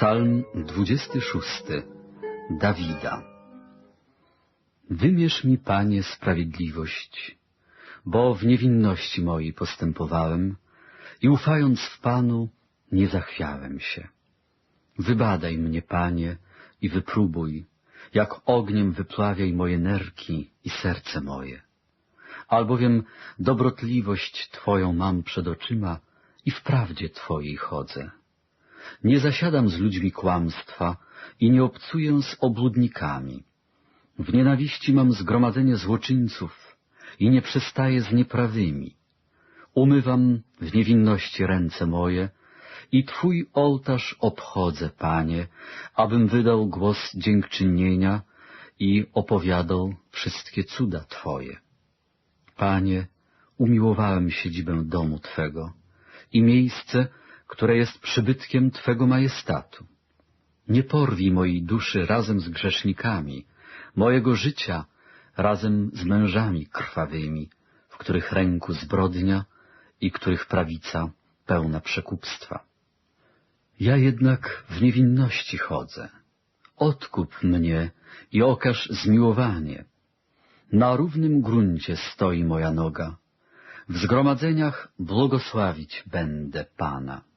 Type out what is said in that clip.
Psalm 26 Dawida Wymierz mi, Panie, sprawiedliwość, bo w niewinności mojej postępowałem i ufając w Panu nie zachwiałem się. Wybadaj mnie, Panie, i wypróbuj, jak ogniem wyplawiaj moje nerki i serce moje. Albowiem dobrotliwość Twoją mam przed oczyma i w prawdzie Twojej chodzę. Nie zasiadam z ludźmi kłamstwa i nie obcuję z obludnikami. W nienawiści mam zgromadzenie złoczyńców i nie przestaję z nieprawymi. Umywam w niewinności ręce moje i Twój ołtarz obchodzę, Panie, abym wydał głos dziękczynienia i opowiadał wszystkie cuda Twoje. Panie, umiłowałem siedzibę domu Twego i miejsce, które jest przybytkiem Twego majestatu. Nie porwij mojej duszy razem z grzesznikami, mojego życia razem z mężami krwawymi, w których ręku zbrodnia i których prawica pełna przekupstwa. Ja jednak w niewinności chodzę. Odkup mnie i okaż zmiłowanie. Na równym gruncie stoi moja noga. W zgromadzeniach błogosławić będę Pana.